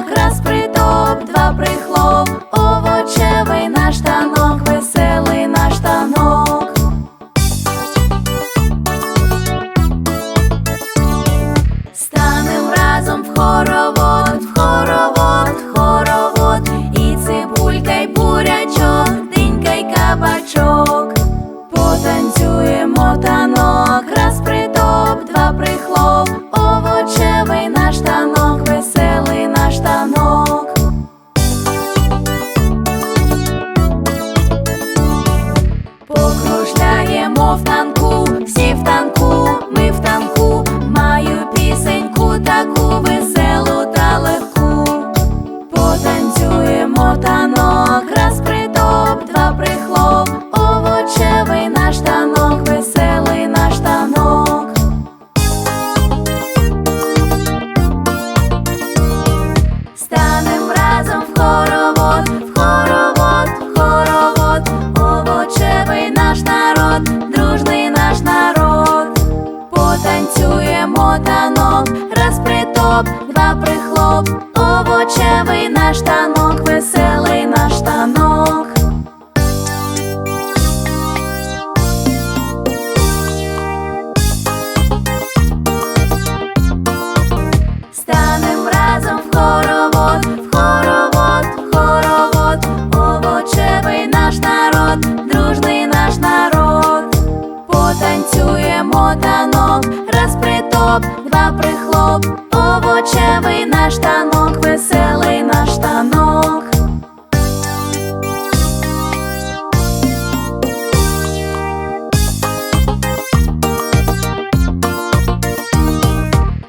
окрас притоп, два прихлоп, овочевий наш танок, веселий наш танок. Станем разом в хоровод, в хоровод, в хоровод, і цибулька, й бурячок, динька й кабачок, потанцюємо танок. Разом, разом в хоровод, в хоровод, в хоровод, овочевий наш народ, дружний наш народ, потанцюємо танок, раз притоп, два прихлоп, овочевий наш танок, веселий наш танок. Потанцюємо танок, раз притоп, два прихлоп, овочевий наш танок.